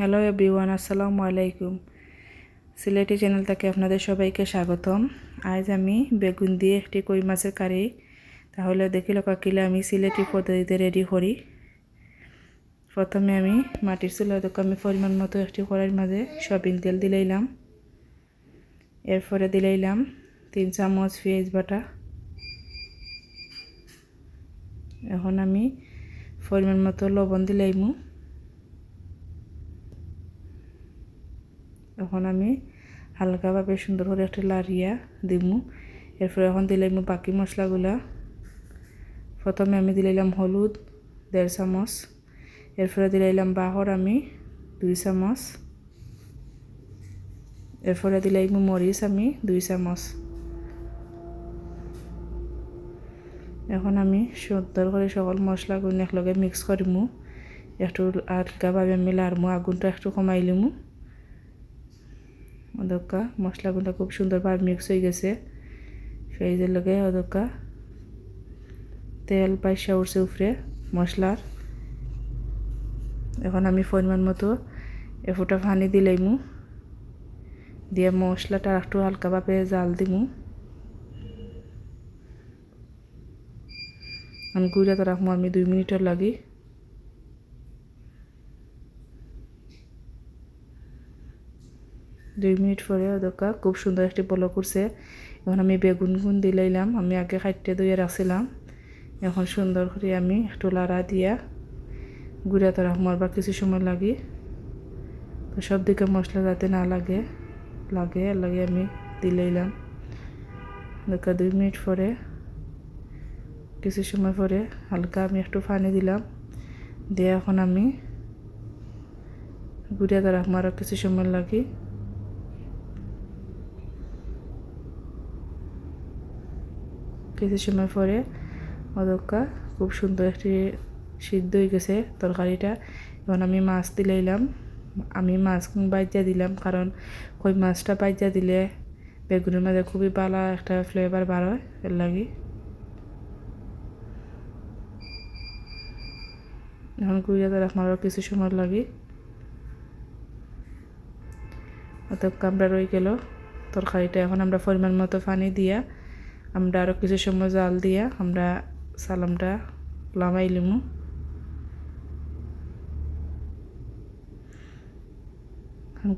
Hello everyone আসসালামু আলাইকুম Sylheti channel থেকে আপনাদের সবাইকে স্বাগতম। আজ আমি বেগুন দিয়ে একটি কই মাছের কারি। তাহলে দেখি লোকা কিলে আমি সিলেটি পদ্ধতিতে রেডি করি। প্রথমে আমি মাটির চুলা আমি পরিমাণ মতো একটি কড়াইয়ের মাঝে সয়াবিন তেল দিলাইলাম এরপরে দিলাইলাম তিন চামচ পেঁয়াজ বাটা। এখন আমি পরিমাণ মতো লবণ দিলাইমু এখন আমি হালকাভাবে সুন্দর করে একটা লাড়িয়া দিমু। এরপরে এখন দিলাম বাকি মশলাগুলা। প্রথমে আমি দিলাইলাম হলুদ, দেড় চামচ। এরপরে দিলাইলাম বাহর আমি দুই চামচ। এরপরে দিলাইম মরিচ আমি দুই চামচ। এখন আমি সুন্দর করে সকল মশলাগুলো একলগে মিক্স করিমু। একটু হালকাভাবে আমি লাড়মু, আগুনটা একটু কমাইলিমু। অদকা মশলাগুলো খুব সুন্দরভাবে মিক্স হয়ে গেছে। ফ্রাইজের লগে অদকা তেল পাইসা উঠছে উপরে, মশলার। এখন আমি পরিমাণ মতো এফোটা পানি দিলাইমু দিয়ে মশলাটা একটু হালকাভাবে জাল দিমু। আমি গুড়াতে রাখব আমি দুই মিনিটের লাগি। দুই মিনিট পরে ওদকা খুব সুন্দর একটি পলো করছে। এখন আমি বেগুন গুন দিলাইলাম, আমি আগে খাইতে দইয়ে রাখছিলাম। এখন সুন্দর করে আমি একটু লাড়া দিয়া গুড়া তরা বা কিছু সময় লাগি। তো সব দিকে মশলা যাতে না লাগে লাগে লাগে আমি দিলাইলাম। দেখা দুই মিনিট পরে, কিছু সময় পরে হালকা আমি একটু পানি দিলাম। দিয়ে এখন আমি গুড়িয়া দ্বারা আরও কিছু সময় লাগি। কিছু সময় পরে। অদক্কা খুব সুন্দর একটি সিদ্ধ হয়ে গেছে তরকারিটা। এখন আমি মাছ দিলাইলাম আমি মাছ বাইজা দিলাম কারণ কই মাছটা বাইজা দিলে বেগুনের মাঝে খুবই ভালো একটা ফ্লেভার বার হয় এর লাগে। এখন কুড়িয়াতে রাখব আরও কিছু সময় লাগে। অতএব আমরা রয়ে গেল। তরকারিটা এখন আমরা পরিমাণ মতো পানি দিয়া আমরা আরও কিছু সময় জাল দিয়া আমরা সালামটা লামাইলিমু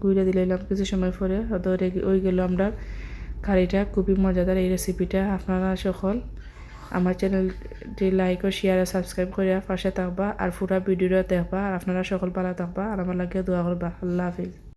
গুঁড়া দিলাইলাম কিছু সময় পরে। ওদের ওই গেল আমরা কারিটা, খুবই মজাদার এই রেসিপিটা আপনারা সকল আমার চ্যানেলটি লাইক ও শেয়ার আর সাবস্ক্রাইব করে পাশে থাকবা আর পুরা ভিডিওটা দেখবা। আর আপনারা সকল ভালো থাকবা। আর আমার লাগে দোয়া করবা। আল্লাহ হাফিজ।